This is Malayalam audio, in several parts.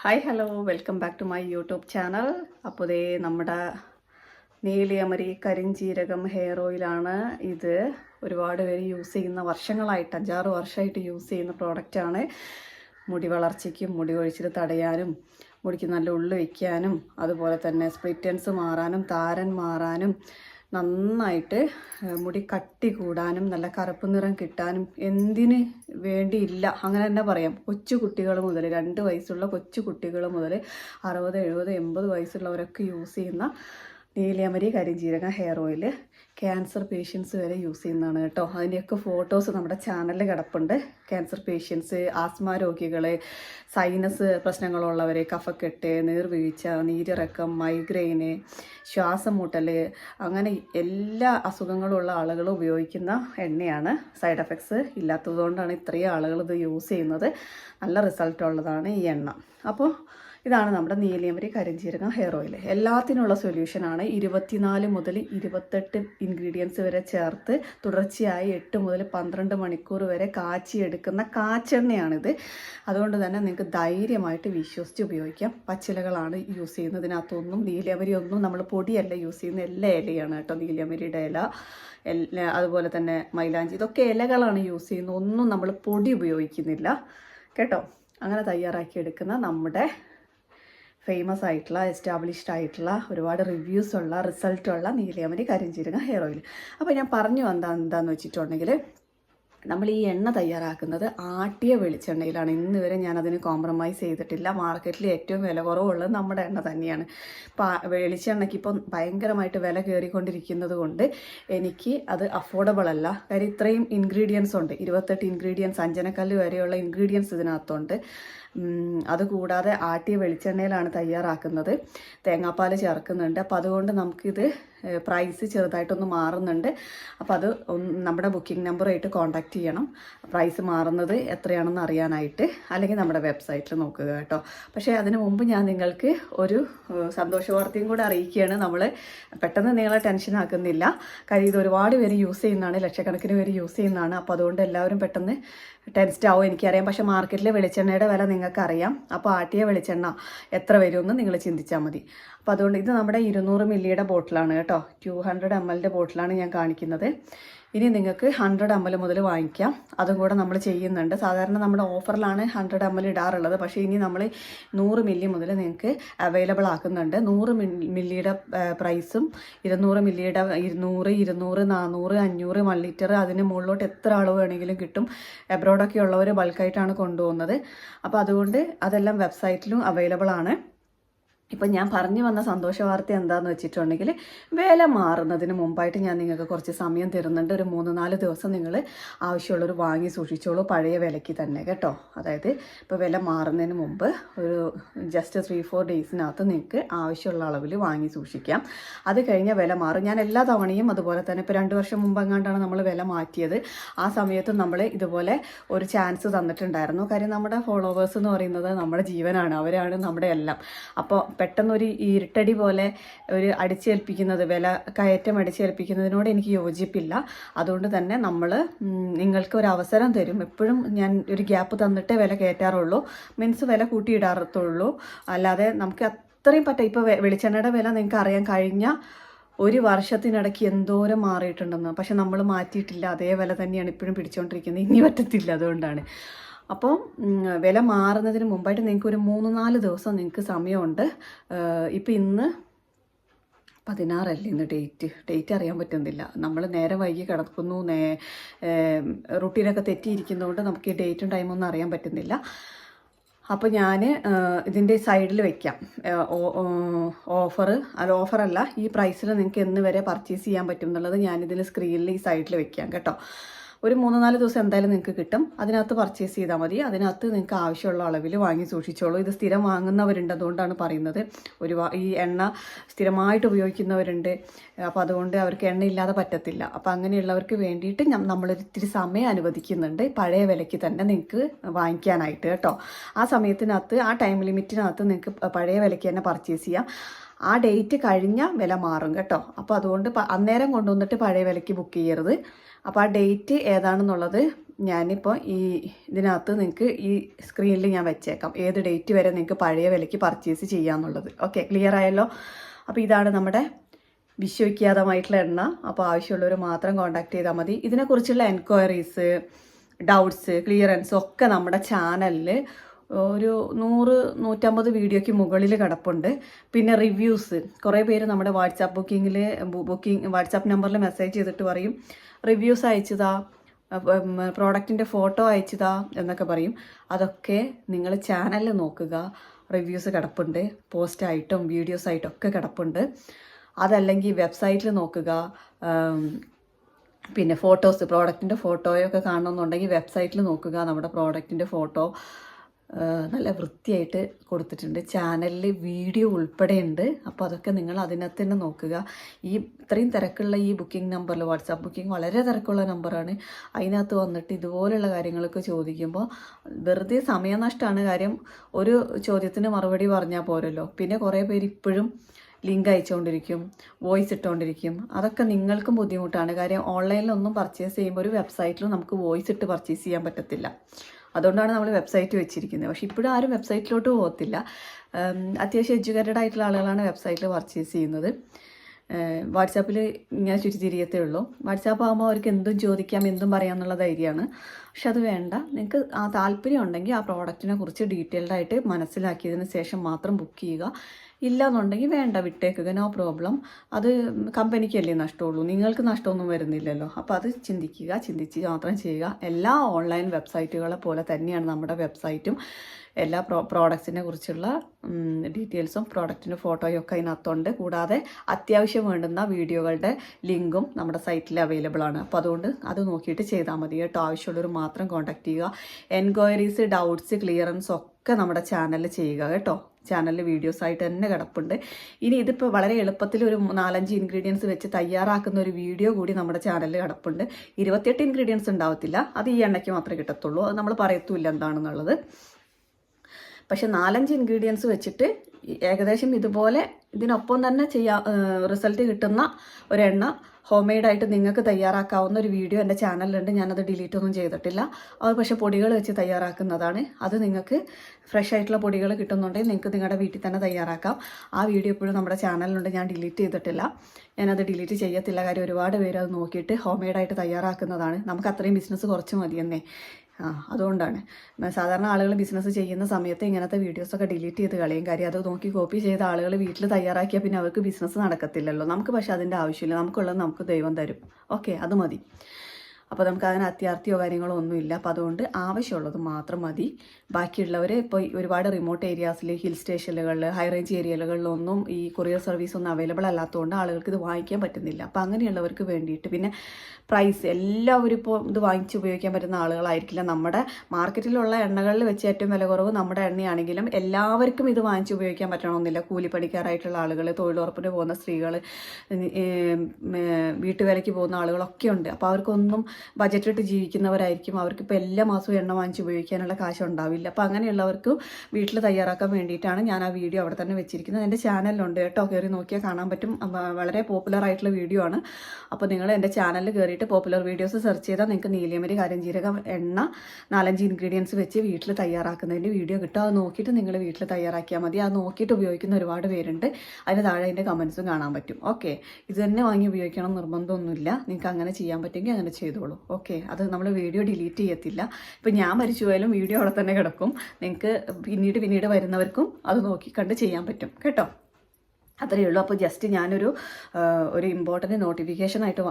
Hi hello welcome back to my YouTube channel അപ്പോൾ ദേ നമ്മുടെ നീലിയമരി കരിഞ്ചീരകം ഹെയർ ഓയിലാണ് ഇത് ഒരുപാട് പേര് യൂസ് ചെയ്യുന്ന വർഷങ്ങളായിട്ട് അഞ്ചാറ് വർഷമായിട്ട് യൂസ് ചെയ്യുന്ന പ്രോഡക്റ്റാണ് മുടി വളർച്ചയ്ക്കും മുടി കൊഴിച്ചിൽ തടയാനും മുടിക്ക് നല്ല ഉള്ളു വയ്ക്കാനും അതുപോലെ തന്നെ സ്പ്ലിറ്റൻസ് മാറാനും താരൻ മാറാനും നന്നായിട്ട് മുടി കട്ടി കൂടാനും നല്ല കറുപ്പ് നിറം കിട്ടാനും എന്തിന് വേണ്ടിയില്ല. അങ്ങനെ തന്നെ പറയാം. കൊച്ചു കുട്ടികൾ മുതൽ രണ്ട് വയസ്സുള്ള കൊച്ചു കുട്ടികൾ മുതൽ അറുപത് എഴുപത് എൺപത് വയസ്സുള്ളവരൊക്കെ യൂസ് ചെയ്യുന്ന നീലിയമരി കരിഞ്ജീരകം ഹെയർ ഓയിൽ ക്യാൻസർ പേഷ്യൻസ് വരെ യൂസ് ചെയ്യുന്നതാണ് കേട്ടോ. അതിന്റെയൊക്കെ ഫോട്ടോസ് നമ്മുടെ ചാനലിൽ കിടപ്പുണ്ട്. ക്യാൻസർ പേഷ്യൻസ് ആസ്മ രോഗികൾ സൈനസ് പ്രശ്നങ്ങളുള്ളവർ കഫക്കെട്ട് നീർവീഴ്ച നീരിറക്കം മൈഗ്രെയിന് ശ്വാസം മുട്ടൽ അങ്ങനെ എല്ലാ അസുഖങ്ങളും ഉള്ള ആളുകൾ ഉപയോഗിക്കുന്ന എണ്ണയാണ്. സൈഡ് എഫക്ട്സ് ഇല്ലാത്തതുകൊണ്ടാണ് ഇത്രയും ആളുകൾ ഇത് യൂസ് ചെയ്യുന്നത്. നല്ല റിസൾട്ട് ഉള്ളതാണ് ഈ എണ്ണ. അപ്പോൾ ഇതാണ് നമ്മുടെ നീലിയമരി കരിഞ്ജീരകം ഹെയർ ഓയിൽ എല്ലാത്തിനുള്ള സൊല്യൂഷനാണ് ഇരുപത്തിനാല് മുതൽ ഇരുപത്തെട്ട് ഇൻഗ്രീഡിയൻസ് വരെ ചേർത്ത് തുടർച്ചയായി എട്ട് മുതൽ പന്ത്രണ്ട് മണിക്കൂർ വരെ കാച്ചിയെടുക്കുന്ന കാച്ചെണ്ണയാണിത്. അതുകൊണ്ട് തന്നെ നിങ്ങൾക്ക് ധൈര്യമായിട്ട് വിശ്വസിച്ച് ഉപയോഗിക്കാം. പച്ചിലകളാണ് യൂസ് ചെയ്യുന്നത് ഇതിനകത്തൊന്നും നീലിയമരി ഒന്നും നമ്മൾ പൊടിയല്ല യൂസ് ചെയ്യുന്ന എല്ലാ ഇലയാണ് കേട്ടോ നീലിയമരിയുടെ ഇല. അതുപോലെ തന്നെ മൈലാഞ്ചി ഇതൊക്കെ ഇലകളാണ് യൂസ് ചെയ്യുന്നത് ഒന്നും നമ്മൾ പൊടി ഉപയോഗിക്കുന്നില്ല. കേട്ടോ? അങ്ങനെ തയ്യാറാക്കിയെടുക്കുന്ന നമ്മുടെ ഫേമസ് ആയിട്ടുള്ള എസ്റ്റാബ്ലിഷ്ഡ് ആയിട്ടുള്ള ഒരുപാട് റിവ്യൂസ് ഉള്ള റിസൾട്ടുള്ള നീലയമരി കരിഞ്ചീരക ഹെയർ ഓയിൽ അപ്പോൾ ഞാൻ പറഞ്ഞു എന്താ എന്താന്ന് വെച്ചിട്ടുണ്ടെങ്കിൽ നമ്മൾ ഈ എണ്ണ തയ്യാറാക്കുന്നത് ആട്ടിയ വെളിച്ചെണ്ണയിലാണ്. ഇന്ന് വരെ ഞാനതിന് കോംപ്രമൈസ് ചെയ്തിട്ടില്ല. മാർക്കറ്റിൽ ഏറ്റവും വില കുറവുള്ളത് നമ്മുടെ എണ്ണ തന്നെയാണ്. വെളിച്ചെണ്ണയ്ക്ക് ഇപ്പം ഭയങ്കരമായിട്ട് വില കയറിക്കൊണ്ടിരിക്കുന്നത് കൊണ്ട് എനിക്ക് അത് അഫോർഡബിൾ അല്ല. കാര്യം ഇത്രയും ഇൻഗ്രീഡിയൻസ് ഉണ്ട്. ഇരുപത്തെട്ട് ഇൻഗ്രീഡിയൻസ് അഞ്ചനക്കല്ല് വരെയുള്ള ഇൻഗ്രീഡിയൻസ് ഇതിനകത്തുണ്ട്. അതുകൂടാതെ ആട്ടിയ വെളിച്ചെണ്ണയിലാണ് തയ്യാറാക്കുന്നത്. തേങ്ങാപ്പാൽ ചേർക്കുന്നുണ്ട്. അപ്പോൾ അതുകൊണ്ട് നമുക്കിത് പ്രൈസ് ചെറുതായിട്ടൊന്ന് മാറുന്നുണ്ട്. അപ്പോൾ അത് നമ്മുടെ ബുക്കിംഗ് നമ്പറായിട്ട് കോൺടാക്റ്റ് ചെയ്യണം. പ്രൈസ് മാറുന്നത് എത്രയാണെന്ന് അറിയാനായിട്ട്. അല്ലെങ്കിൽ നമ്മുടെ വെബ്സൈറ്റിൽ നോക്കുക കേട്ടോ. പക്ഷേ അതിന് മുമ്പ് ഞാൻ നിങ്ങൾക്ക് ഒരു സന്തോഷവാർത്തയും സന്തോഷ വാർത്തയും കൂടെ അറിയിക്കുകയാണ്. നമ്മൾ പെട്ടെന്ന് നിങ്ങളെ ടെൻഷൻ ആക്കുന്നില്ല. കാര്യം ഇത് ഒരുപാട് പേര് യൂസ് ചെയ്യുന്നതാണ്. ലക്ഷക്കണക്കിന് പേര് യൂസ് ചെയ്യുന്നതാണ്. അപ്പോൾ അതുകൊണ്ട് എല്ലാവരും പെട്ടെന്ന് ടെൻസ്റ്റ് ആവും എനിക്കറിയാം. പക്ഷേ മാർക്കറ്റിലെ വെളിച്ചെണ്ണയുടെ വില നിങ്ങൾക്കറിയാം. അപ്പോൾ ആട്ടിയ വെളിച്ചെണ്ണ എത്ര വരുമെന്ന് നിങ്ങൾ ചിന്തിച്ചാൽ മതി. അപ്പോൾ അതുകൊണ്ട് ഇത് നമ്മുടെ ഇരുന്നൂറ് മില്ലിയുടെ ബോട്ടിലാണ് കേട്ടോ. ടു ഹൺഡ്രഡ് എം എല്ലിന്റെ ബോട്ടിലാണ് ഞാൻ കാണിക്കുന്നത്. ഇനി നിങ്ങൾക്ക് ഹൺഡ്രഡ് എം മുതൽ വാങ്ങിക്കാം. അതും കൂടെ നമ്മൾ ചെയ്യുന്നുണ്ട്. സാധാരണ നമ്മുടെ ഓഫറിലാണ് ഹൺഡ്രഡ് എം ഇടാറുള്ളത്. പക്ഷേ ഇനി നമ്മൾ നൂറ് മില്ലി മുതൽ നിങ്ങൾക്ക് അവൈലബിൾ ആക്കുന്നുണ്ട്. നൂറ് മില്ലിയുടെ പ്രൈസും ഇരുന്നൂറ് മില്ലിയുടെ ഇരുന്നൂറ് ഇരുന്നൂറ് നാനൂറ് അഞ്ഞൂറ് വൺ ലിറ്റർ അതിന് മുകളിലോട്ട് എത്ര അളവ് വേണമെങ്കിലും കിട്ടും. എബ്രോഡൊക്കെ ഉള്ളവർ ബൾക്കായിട്ടാണ് കൊണ്ടുപോകുന്നത്. അപ്പോൾ അതുകൊണ്ട് അതെല്ലാം വെബ്സൈറ്റിലും അവൈലബിൾ ആണ്. ഇപ്പം ഞാൻ പറഞ്ഞു വന്ന സന്തോഷ വാർത്ത എന്താന്ന് വെച്ചിട്ടുണ്ടെങ്കിൽ വില മാറുന്നതിന് മുമ്പായിട്ട് ഞാൻ നിങ്ങൾക്ക് കുറച്ച് സമയം തരുന്നുണ്ട്. ഒരു മൂന്ന് നാല് ദിവസം നിങ്ങൾ ആവശ്യമുള്ളൊരു വാങ്ങി സൂക്ഷിച്ചോളൂ പഴയ വിലയ്ക്ക് തന്നെ കേട്ടോ. അതായത് ഇപ്പോൾ വില മാറുന്നതിന് മുമ്പ് ഒരു ജസ്റ്റ് ത്രീ ഫോർ ഡേയ്സിനകത്ത് നിങ്ങൾക്ക് ആവശ്യമുള്ള അളവിൽ വാങ്ങി സൂക്ഷിക്കാം. അത് കഴിഞ്ഞ വില മാറും. ഞാൻ എല്ലാ തവണയും അതുപോലെ തന്നെ ഇപ്പോൾ രണ്ട് വർഷം മുമ്പ് എങ്ങാണ്ടാണ് നമ്മൾ വില മാറ്റിയത്. ആ സമയത്തും നമ്മൾ ഇതുപോലെ ഒരു ചാൻസ് തന്നിട്ടുണ്ടായിരുന്നു. കാര്യം നമ്മുടെ ഫോളോവേഴ്സ് എന്ന് പറയുന്നത് നമ്മുടെ ജീവനാണ് അവരാണ് നമ്മുടെ എല്ലാം. അപ്പോൾ പെട്ടെന്ന് ഒരു ഇരുട്ടടി പോലെ ഒരു അടിച്ചേൽപ്പിക്കുന്നത് വില കയറ്റം അടിച്ചേൽപ്പിക്കുന്നതിനോട് എനിക്ക് യോജിപ്പില്ല. അതുകൊണ്ട് തന്നെ നമ്മൾ നിങ്ങൾക്ക് ഒരു അവസരം തരും. എപ്പോഴും ഞാൻ ഒരു ഗ്യാപ്പ് തന്നിട്ടേ വില കയറ്റാറുള്ളൂ. മീൻസ് വില കൂട്ടിയിടാറത്തുള്ളൂ അല്ലാതെ നമുക്ക് അത്രയും പറ്റ ഇപ്പോൾ വെളിച്ചെണ്ണയുടെ വില നിങ്ങൾക്ക് അറിയാൻ കഴിഞ്ഞ ഒരു വർഷത്തിനിടയ്ക്ക് എന്തോരം മാറിയിട്ടുണ്ടെന്ന്. പക്ഷെ നമ്മൾ മാറ്റിയിട്ടില്ല. അതേ വില തന്നെയാണ് ഇപ്പോഴും പിടിച്ചുകൊണ്ടിരിക്കുന്നത് ഇനി പറ്റത്തില്ല. അതുകൊണ്ടാണ്. അപ്പോൾ വില മാറുന്നതിന് മുമ്പായിട്ട് നിങ്ങൾക്ക് ഒരു മൂന്ന് നാല് ദിവസം നിങ്ങൾക്ക് സമയമുണ്ട്. ഇപ്പം ഇന്ന് പതിനാറല്ലേ ഇന്ന് ഡേറ്റ്? ഡേറ്റ് അറിയാൻ പറ്റുന്നില്ല. നമ്മൾ നേരെ വൈകി കിടക്കുന്നു. നേ റുട്ടീനൊക്കെ തെറ്റിയിരിക്കുന്നതുകൊണ്ട് നമുക്ക് ഈ ഡേറ്റും ടൈമും ഒന്നും അറിയാൻ പറ്റുന്നില്ല. അപ്പോൾ ഞാൻ ഇതിന്റെ സൈഡിൽ വെക്കാം. ഓഫർ അല്ല ഓഫറല്ല. ഈ പ്രൈസിൽ നിങ്ങൾക്ക് എന്ന് വരെ പർച്ചേസ് ചെയ്യാൻ പറ്റും എന്നുള്ളത് ഞാനിതിൽ സ്ക്രീനിൽ ഈ സൈഡിൽ വെക്കാം കേട്ടോ. ഒരു മൂന്ന് നാല് ദിവസം എന്തായാലും നിങ്ങൾക്ക് കിട്ടും. അതിനകത്ത് പർച്ചേസ് ചെയ്താൽ മതി. അതിനകത്ത് നിങ്ങൾക്ക് ആവശ്യമുള്ള അളവിൽ വാങ്ങി സൂക്ഷിച്ചോളൂ. ഇത് സ്ഥിരം വാങ്ങുന്നവരുണ്ട് അതുകൊണ്ടാണ് പറയുന്നത്. ഒരു ഈ എണ്ണ സ്ഥിരമായിട്ട് ഉപയോഗിക്കുന്നവരുണ്ട്. അപ്പോൾ അതുകൊണ്ട് അവർക്ക് എണ്ണ ഇല്ലാതെ പറ്റത്തില്ല. അപ്പോൾ അങ്ങനെയുള്ളവർക്ക് വേണ്ടിയിട്ട് നമ്മൾ ഇത്തിരി സമയം അനുവദിക്കുന്നുണ്ട്. പഴയ വിലയ്ക്ക് തന്നെ നിങ്ങൾക്ക് വാങ്ങിക്കാനായിട്ട് കേട്ടോ. ആ സമയത്തിനകത്ത് ആ ടൈം ലിമിറ്റിനകത്ത് നിങ്ങൾക്ക് പഴയ വിലയ്ക്ക് തന്നെ പർച്ചേസ് ചെയ്യാം. ആ ഡേറ്റ് കഴിഞ്ഞ വില മാറും കേട്ടോ. അപ്പോൾ അതുകൊണ്ട് അന്നേരം കൊണ്ടുവന്നിട്ട് പഴയ വിലയ്ക്ക് ബുക്ക് ചെയ്യരുത്. അപ്പോൾ ആ ഡേറ്റ് ഏതാണെന്നുള്ളത് ഞാനിപ്പോൾ ഈ ഇതിനകത്ത് നിങ്ങൾക്ക് ഈ സ്ക്രീനിൽ ഞാൻ വെച്ചേക്കാം. ഏത് ഡേറ്റ് വരെ നിങ്ങൾക്ക് പഴയ വിലയ്ക്ക് പർച്ചേസ് ചെയ്യാമെന്നുള്ളത് ഓക്കെ ക്ലിയർ ആയല്ലോ? അപ്പോൾ ഇതാണ് നമ്മുടെ വിശ്വവിഖ്യാതമായിട്ടുള്ള എണ്ണ. അപ്പോൾ ആവശ്യമുള്ളവർ മാത്രം കോൺടാക്ട് ചെയ്താൽ മതി. ഇതിനെക്കുറിച്ചുള്ള എൻക്വയറീസ് ഡൗട്ട്സ് ക്ലിയറൻസ് ഒക്കെ നമ്മുടെ ചാനലിൽ ഒരു നൂറ് നൂറ്റമ്പത് വീഡിയോയ്ക്ക് മുകളിൽ കിടപ്പുണ്ട്. പിന്നെ റിവ്യൂസ്. കുറേ പേര് നമ്മുടെ വാട്സാപ്പ് ബുക്കിങ്ങിൽ ബുക്കിംഗ് വാട്സാപ്പ് നമ്പറിൽ മെസ്സേജ് ചെയ്തിട്ട് പറയും റിവ്യൂസ് അയച്ചതാ പ്രോഡക്റ്റിന്റെ ഫോട്ടോ അയച്ചതാ എന്നൊക്കെ പറയും. അതൊക്കെ നിങ്ങൾ ചാനലിൽ നോക്കുക. റിവ്യൂസ് കിടപ്പുണ്ട്. പോസ്റ്റായിട്ടും വീഡിയോസ് ആയിട്ടും ഒക്കെ കിടപ്പുണ്ട്. അതല്ലെങ്കിൽ വെബ്സൈറ്റിൽ നോക്കുക. പിന്നെ ഫോട്ടോസ് പ്രോഡക്റ്റിന്റെ ഫോട്ടോയൊക്കെ കാണണമെന്നുണ്ടെങ്കിൽ വെബ്സൈറ്റിൽ നോക്കുക. നമ്മുടെ പ്രോഡക്റ്റിന്റെ ഫോട്ടോ നല്ല വൃത്തിയായിട്ട് കൊടുത്തിട്ടുണ്ട്. ചാനലിൽ വീഡിയോ ഉൾപ്പെടെയുണ്ട്. അപ്പോൾ അതൊക്കെ നിങ്ങൾ അതിനകത്ത് തന്നെ നോക്കുക. ഈ ഇത്രയും തിരക്കുള്ള ഈ ബുക്കിംഗ് നമ്പറിൽ വാട്സാപ്പ് ബുക്കിംഗ് വളരെ തിരക്കുള്ള നമ്പറാണ് അതിനകത്ത് വന്നിട്ട് ഇതുപോലെയുള്ള കാര്യങ്ങളൊക്കെ ചോദിക്കുമ്പോൾ വെറുതെ സമയനഷ്ടമാണ് കാര്യം. ഒരു ചോദ്യത്തിന് മറുപടി പറഞ്ഞാൽ പോരല്ലോ. പിന്നെ കുറേ പേര് ഇപ്പോഴും ലിങ്ക് അയച്ചുകൊണ്ടിരിക്കും വോയിസ് ഇട്ടുകൊണ്ടിരിക്കും അതൊക്കെ നിങ്ങൾക്കും ബുദ്ധിമുട്ടാണ്. കാര്യം ഓൺലൈനിലൊന്നും പർച്ചേസ് ചെയ്യുമ്പോൾ ഒരു വെബ്സൈറ്റിലും നമുക്ക് വോയിസ് ഇട്ട് പർച്ചേസ് ചെയ്യാൻ പറ്റത്തില്ല. അതുകൊണ്ടാണ് നമ്മൾ വെബ്സൈറ്റ് വെച്ചിരിക്കുന്നത്. പക്ഷേ ഇപ്പോഴും ആരും വെബ്സൈറ്റിലോട്ട് പോകത്തില്ല അത്യാവശ്യം എഡ്യൂക്കേറ്റഡ് ആയിട്ടുള്ള ആളുകളാണ് വെബ്സൈറ്റിൽ പർച്ചേസ് ചെയ്യുന്നത്. വാട്സാപ്പിൽ ഇങ്ങനെ ചുറ്റിത്തിരിയത്തേ ഉള്ളൂ വാട്സാപ്പ് ആകുമ്പോൾ അവർക്ക് എന്തും ചോദിക്കാം എന്തും പറയാം എന്നുള്ള ധൈര്യമാണ് പക്ഷെ അത് വേണ്ട. നിങ്ങൾക്ക് ആ താല്പര്യം ഉണ്ടെങ്കിൽ ആ പ്രോഡക്റ്റിനെ കുറിച്ച് ഡീറ്റെയിൽഡ് ആയിട്ട് മനസ്സിലാക്കിയതിന് ശേഷം മാത്രം ബുക്ക് ചെയ്യുക. ഇല്ല എന്നുണ്ടെങ്കിൽ വേണ്ട വിട്ടേക്കുക. No problem. അത് കമ്പനിക്കല്ലേ നഷ്ടമുള്ളൂ. നിങ്ങൾക്ക് നഷ്ടമൊന്നും വരുന്നില്ലല്ലോ. അപ്പോൾ അത് ചിന്തിക്കുക ചിന്തിച്ച് മാത്രം ചെയ്യുക. എല്ലാ ഓൺലൈൻ വെബ്സൈറ്റുകളെ പോലെ തന്നെയാണ് നമ്മുടെ വെബ്സൈറ്റും. എല്ലാ പ്രോ പ്രോഡക്റ്റ്സിനെ കുറിച്ചുള്ള ഡീറ്റെയിൽസും പ്രോഡക്റ്റിന്റെ ഫോട്ടോയും ഒക്കെ അതിനകത്തുണ്ട്. കൂടാതെ അത്യാവശ്യം വേണ്ടുന്ന വീഡിയോകളുടെ ലിങ്കും നമ്മുടെ സൈറ്റിൽ അവൈലബിൾ ആണ്. അപ്പോൾ അതുകൊണ്ട് അത് നോക്കിയിട്ട് ചെയ്താൽ മതി കേട്ടോ. ആവശ്യമുള്ളവർ മാത്രം കോൺടാക്ട് ചെയ്യുക. എൻക്വയറീസ് ഡൗട്ട്സ് ക്ലിയറൻസ് ഒക്കെ നമ്മുടെ ചാനലിൽ ചെയ്യുക കേട്ടോ. ചാനലിൽ വീഡിയോസ് ആയിട്ട് തന്നെ കിടപ്പുണ്ട്. ഇനി ഇതിപ്പോൾ വളരെ എളുപ്പത്തിൽ ഒരു നാലഞ്ച് ഇൻഗ്രീഡിയൻസ് വെച്ച് തയ്യാറാക്കുന്ന ഒരു വീഡിയോ കൂടി നമ്മുടെ ചാനലിൽ കിടപ്പുണ്ട്. ഇരുപത്തിയെട്ട് ഇൻഗ്രീഡിയൻസ് ഉണ്ടാവത്തില്ല. അത് ഈ എണ്ണയ്ക്ക് മാത്രമേ കിട്ടത്തുള്ളൂ. അത് നമ്മൾ പറയത്തുമില്ല എന്താണെന്നുള്ളത്. പക്ഷെ നാലഞ്ച് ഇൻഗ്രീഡിയൻസ് വെച്ചിട്ട് ഏകദേശം ഇതുപോലെ ഇതിനൊപ്പം തന്നെ ചെയ്യാ റിസൾട്ട് കിട്ടുന്ന ഒരെണ്ണ ഹോം മെയ്ഡായിട്ട് നിങ്ങൾക്ക് തയ്യാറാക്കാവുന്ന ഒരു വീഡിയോ എന്റെ ചാനലിലുണ്ട്. ഞാനത് ഡിലീറ്റ് ഒന്നും ചെയ്തിട്ടില്ല. അത് പക്ഷേ പൊടികൾ വെച്ച് തയ്യാറാക്കുന്നതാണ്. അത് നിങ്ങൾക്ക് ഫ്രഷ് ആയിട്ടുള്ള പൊടികൾ കിട്ടുന്നുണ്ടെങ്കിൽ നിങ്ങൾക്ക് നിങ്ങളുടെ വീട്ടിൽ തന്നെ തയ്യാറാക്കാം. ആ വീഡിയോ ഇപ്പോഴും നമ്മുടെ ചാനലിലുണ്ട്. ഞാൻ ഡിലീറ്റ് ചെയ്തിട്ടില്ല. ഞാനത് ഡിലീറ്റ് ചെയ്യത്തില്ല. കാര്യം ഒരുപാട് പേര് അത് നോക്കിയിട്ട് ഹോം മെയ്ഡായിട്ട് തയ്യാറാക്കുന്നതാണ്. നമുക്ക് അത്രയും ബിസിനസ് കുറച്ച് മതിയെന്നേ. ആ അതുകൊണ്ടാണ്. സാധാരണ ആളുകൾ ബിസിനസ് ചെയ്യുന്ന സമയത്ത് ഇങ്ങനത്തെ വീഡിയോസൊക്കെ ഡിലീറ്റ് ചെയ്ത് കളയും. കാര്യം അത് നോക്കി കോപ്പി ചെയ്ത ആളുകൾ വീട്ടിൽ തയ്യാറാക്കിയാൽ പിന്നെ അവർക്ക് ബിസിനസ് നടക്കത്തില്ലല്ലോ. നമുക്ക് പക്ഷേ അതിന്റെ ആവശ്യമില്ല. നമുക്കുള്ളത് നമുക്ക് ദൈവം തരും. ഓക്കെ അത് മതി. അപ്പോൾ നമുക്ക് അതിന് അത്യാർത്ഥിയോ കാര്യങ്ങളോ ഒന്നുമില്ല. അപ്പോൾ അതുകൊണ്ട് ആവശ്യമുള്ളത് മാത്രം മതി. ബാക്കിയുള്ളവർ ഇപ്പോൾ ഒരുപാട് റിമോട്ട് ഏരിയാസിൽ ഹിൽ സ്റ്റേഷനുകളിൽ ഹൈ റേഞ്ച് ഏരിയകളിലൊന്നും ഈ കൊറിയർ സർവീസ് ഒന്നും അവൈലബിൾ അല്ലാത്തതുകൊണ്ട് ആളുകൾക്ക് ഇത് വാങ്ങിക്കാൻ പറ്റുന്നില്ല. അപ്പോൾ അങ്ങനെയുള്ളവർക്ക് വേണ്ടിയിട്ട് പിന്നെ പ്രൈസ് എല്ലാവരും ഇപ്പോൾ ഇത് വാങ്ങിച്ച് ഉപയോഗിക്കാൻ പറ്റുന്ന ആളുകളായിരിക്കില്ല. നമ്മുടെ മാർക്കറ്റിലുള്ള എണ്ണകളിൽ വെച്ച് ഏറ്റവും വില കുറവ് നമ്മുടെ എണ്ണയാണെങ്കിലും എല്ലാവർക്കും ഇത് വാങ്ങിച്ച് ഉപയോഗിക്കാൻ പറ്റണമെന്നില്ല. കൂലിപ്പണിക്കാരായിട്ടുള്ള ആളുകൾ തൊഴിലുറപ്പിന് പോകുന്ന സ്ത്രീകൾ വീട്ടുവേലയ്ക്ക് പോകുന്ന ആളുകളൊക്കെ ഉണ്ട്. അപ്പോൾ അവർക്കൊന്നും ബജറ്റിട്ട് ജീവിക്കുന്നവരായിരിക്കും. അവർക്ക് ഇപ്പോൾ എല്ലാ മാസവും എണ്ണ വാങ്ങിച്ച് ഉപയോഗിക്കാനുള്ള കാശ് ഉണ്ടാവില്ല അപ്പോൾ അങ്ങനെയുള്ളവർക്ക് വീട്ടിൽ തയ്യാറാക്കാൻ വേണ്ടിയിട്ടാണ് ഞാൻ ആ വീഡിയോ അവിടെ തന്നെ വെച്ചിരിക്കുന്നത്. എന്റെ ചാനലിലുണ്ട് കേട്ടോ. കയറി നോക്കിയാൽ കാണാൻ പറ്റും. വളരെ പോപ്പുലർ ആയിട്ടുള്ള വീഡിയോ ആണ്. അപ്പോൾ നിങ്ങൾ എന്റെ ചാനലിൽ കയറിയിട്ട് പോപ്പുലർ വീഡിയോസ് സെർച്ച് ചെയ്താൽ നിങ്ങൾക്ക് നീലിയമരി കരിഞ്ജീരകം എണ്ണ നാലഞ്ച് ഇൻഗ്രീഡിയൻസ് വെച്ച് വീട്ടിൽ തയ്യാറാക്കുന്നതിന്റെ വീഡിയോ കിട്ടും. അത് നോക്കിയിട്ട് നിങ്ങൾ വീട്ടിൽ തയ്യാറാക്കിയാൽ മതി. അത് നോക്കിയിട്ട് ഉപയോഗിക്കുന്ന ഒരുപാട് പേരുണ്ട്. അതിന് താഴെ അതിന്റെ കമൻസും കാണാൻ പറ്റും. ഓക്കെ. ഇത് തന്നെ വാങ്ങി ഉപയോഗിക്കണം നിർബന്ധമൊന്നുമില്ല. നിങ്ങൾക്ക് അങ്ങനെ ചെയ്യാൻ പറ്റുമെങ്കിൽ അങ്ങനെ ചെയ്തോളൂ. ഓക്കെ അത് നമ്മൾ വീഡിയോ ഡിലീറ്റ് ചെയ്യത്തില്ല. ഇപ്പം ഞാൻ മരിച്ചു പോയാലും വീഡിയോ അവിടെ തന്നെ കിടക്കും. നിങ്ങൾക്ക് പിന്നീട് പിന്നീട് വരുന്നവർക്കും അത് നോക്കിക്കണ്ട് ചെയ്യാൻ പറ്റും. കേട്ടോ? അത്രയേ ഉള്ളൂ. അപ്പോൾ ജസ്റ്റ് ഞാനൊരു ഒരു ഇമ്പോർട്ടന്റ് നോട്ടിഫിക്കേഷൻ ആയിട്ട്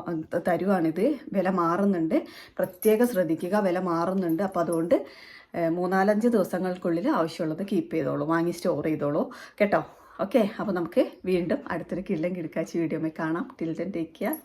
തരുവാണിത്. വില മാറുന്നുണ്ട്. പ്രത്യേകം ശ്രദ്ധിക്കുക. വില മാറുന്നുണ്ട്. അപ്പോൾ അതുകൊണ്ട് മൂന്നാലഞ്ച് ദിവസങ്ങൾക്കുള്ളിൽ ആവശ്യമുള്ളത് കീപ്പ് ചെയ്തോളൂ. വാങ്ങി സ്റ്റോർ ചെയ്തോളൂ. കേട്ടോ? ഓക്കെ അപ്പോൾ നമുക്ക് വീണ്ടും അടുത്തൊരു കിള്ളം കിടക്കാച്ചി വീഡിയോ കാണാം. Till then take care